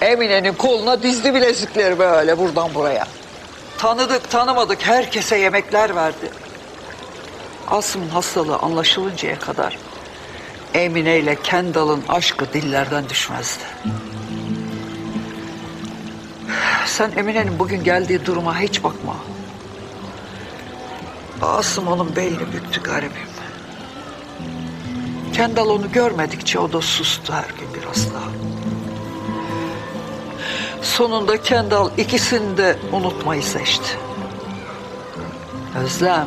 Emine'nin koluna dizdi bilezikleri böyle buradan buraya. Tanıdık tanımadık herkese yemekler verdi. Asım'ın hastalığı anlaşılıncaya kadar Emine ile Kendall'ın aşkı dillerden düşmezdi. Sen Emine'nin bugün geldiği duruma hiç bakma. Asım onun belini büktü garibim. Kendall onu görmedikçe o da sustu her gün biraz daha. Sonunda Kendall ikisini de unutmayı seçti. Özlem,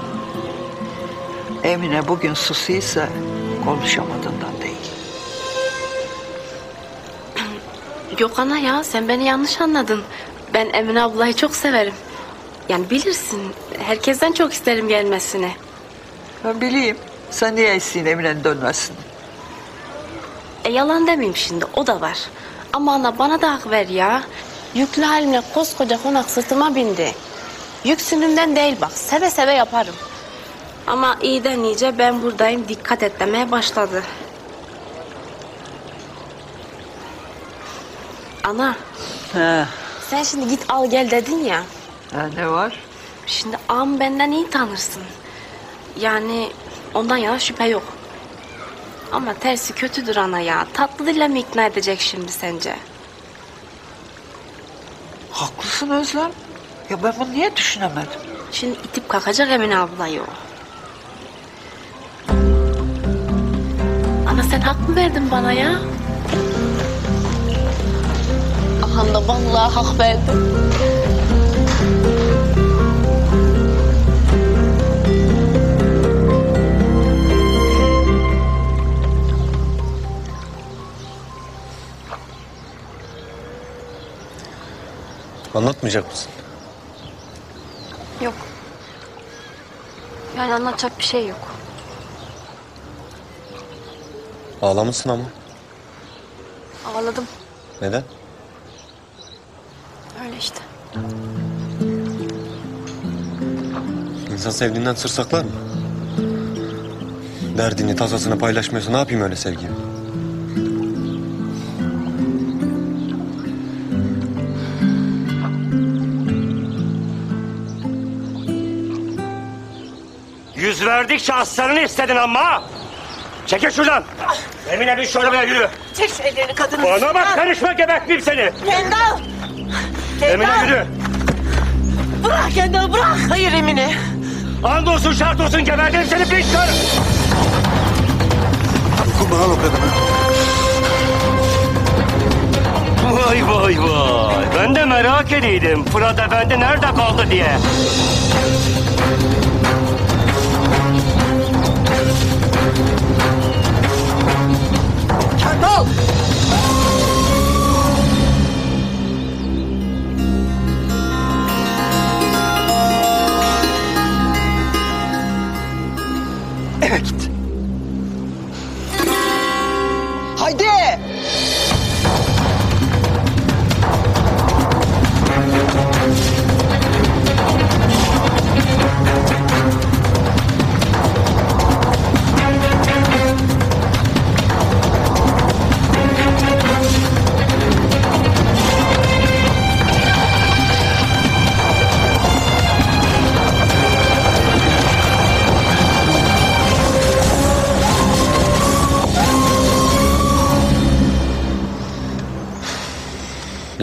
Emine bugün susuysa konuşamadığından değil. Yok ana ya sen beni yanlış anladın. Ben Emine ablayı çok severim. Yani bilirsin herkesten çok isterim gelmesini. Ben bileyim, sen niye isteyin Emine'nin dönmesini? E yalan demeyeyim şimdi o da var. Ama ana bana da hak ver ya. Yüklü halimle koskoca konak sırtıma bindi. Yük değil bak seve seve yaparım. Ama iyiden iyice ben buradayım dikkat et demeye başladı. Ana He, sen şimdi git al gel dedin ya. ha, ne var? Şimdi ağam benden iyi tanırsın. Yani ondan yana şüphe yok. Ama tersi kötüdür ana ya. Tatlı dille mi ikna edecek şimdi sence? Haklısın Özlem. Ya ben bunu niye düşünemedim? Şimdi itip kalkacak Emine ablayı o. Ana sen hak mı verdin bana ya? Aha da vallahi hak verdim. Anlatmayacak mısın? Yok. Yani anlatacak bir şey yok. Ağlamışsın ama. Ağladım. Neden? Öyle işte. İnsan sevdiğinden sır saklar mı? Derdini, tasasını paylaşmıyorsa ne yapayım öyle sevgiyi? Yüz verdikçe aslanını istedin ama. Çekil şuradan. Emine bir şu arabaya yürü. Çek şu ellerini kadının Bana bak karışma gebertmeyeyim seni. Kendal! Emine Kendal! yürü. Bırak Kendal bırak. Hayır Emine. And olsun şart olsun gebertirim seni piç karı. Dokunma lan o kadına. Vay vay vay. Ben de merak ediydim. Fırat Efendi nerede kaldı diye. Kendal! Eve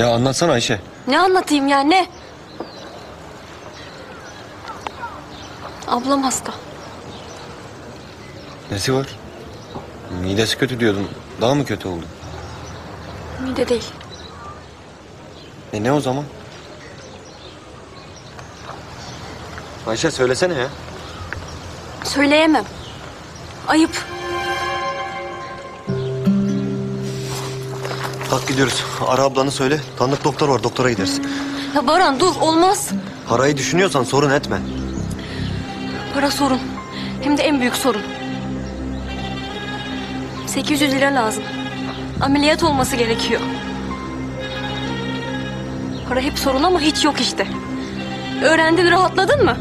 Ya anlatsana Ayşe. Ne anlatayım ya ne? Ablam hasta. Nesi var? Midesi kötü diyordun. Daha mı kötü oldu? Mide değil. E ne o zaman? Ayşe söylesene ya. Söyleyemem. Ayıp. Kalk gidiyoruz. Ara ablanı söyle. Tanıdık doktor var. Doktora gideriz. Ya Baran dur olmaz. Parayı düşünüyorsan sorun etme. Para sorun. Hem de en büyük sorun. 800 lira lazım. Ameliyat olması gerekiyor. Para hep sorun ama hiç yok işte. Öğrendin rahatladın mı?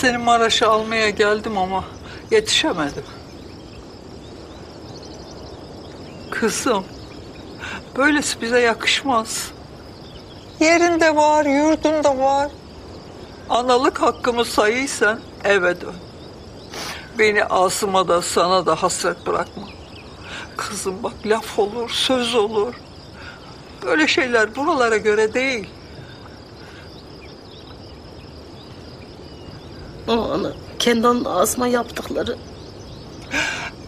Seni Maraş'a almaya geldim ama yetişemedim. Kızım, böylesi bize yakışmaz. Yerinde var, yurdunda var. Analık hakkımı sayıysan eve dön. Beni Asım'a da sana da hasret bırakma. Kızım bak laf olur, söz olur. Böyle şeyler buralara göre değil. Ama ana Kendal'ın ağzıma yaptıkları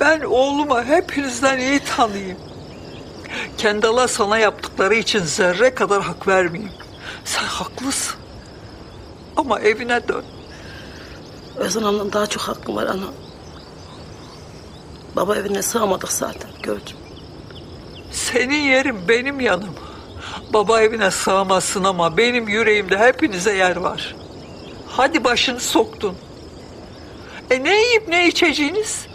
Ben oğluma hepinizden iyi tanıyayım. Kendal'a sana yaptıkları için zerre kadar hak vermeyeyim. Sen haklısın. Ama evine dön. Özün Hanım'ın daha çok hakkı var ana. Baba evine sığamadık zaten gördüm. Senin yerin benim yanım. Baba evine sığamazsın ama benim yüreğimde hepinize yer var. Hadi başını soktun. E ne yiyip ne içeceğiniz?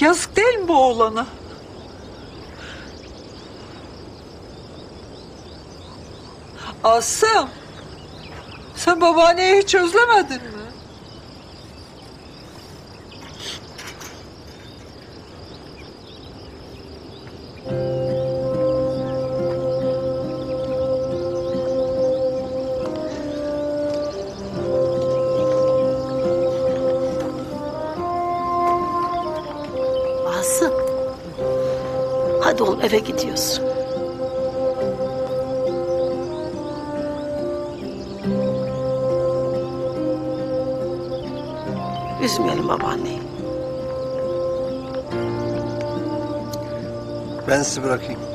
Yazık değil mi bu oğlana? Asım, sen babaanneyi hiç özlemedin mi? Hadi oğlum eve gidiyoruz. Üzmeyelim babaanneyi. Ben sizi bırakayım.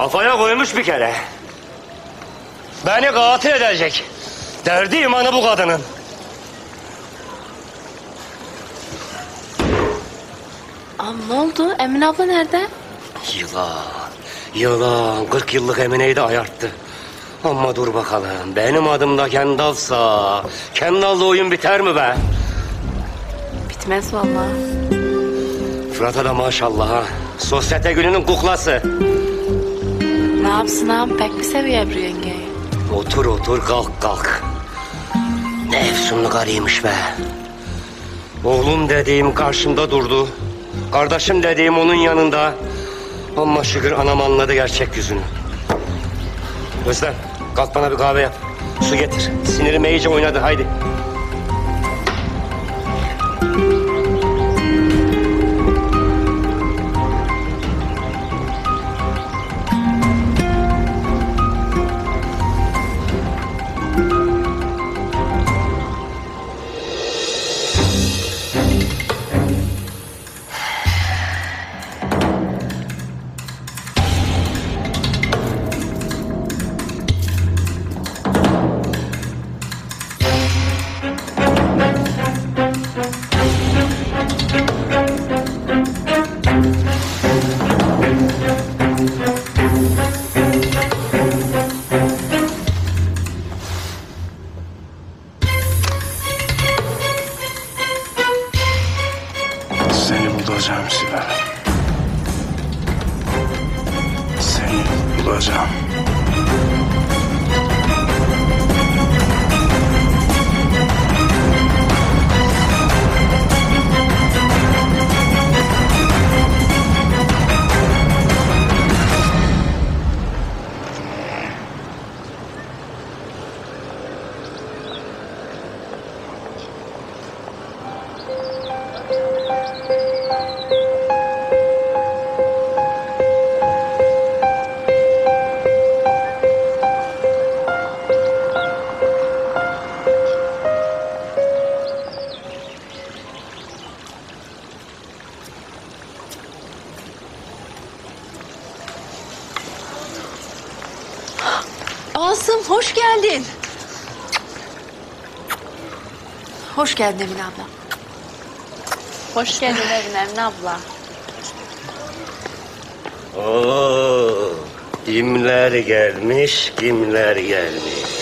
Kafaya koymuş bir kere. Beni katil edecek. Derdi imanı bu kadının. Am ne oldu? Emine abla nerede? Yılan. Yılan. 40 yıllık Emine'yi de ayarttı. Ama dur bakalım. Benim adım da Kendal'sa. Kendal'la oyun biter mi be? Bitmez vallahi. Fırat'a da maşallah ha. Sosyete gününün kuklası. Ne yapsın ağam? Pek mi seviyor Ebru yengeyi? Otur otur kalk kalk. Ne efsunlu karıymış be. Oğlum dediğim karşımda durdu. Kardeşim dediğim onun yanında. Ama şükür anam anladı gerçek yüzünü. Özlem kalk bana bir kahve yap. Su getir. Sinirim iyice oynadı haydi. Asım hoş geldin. Hoş geldin Emine abla. Hoş geldin evine Emine abla. Oo, kimler gelmiş, kimler gelmiş.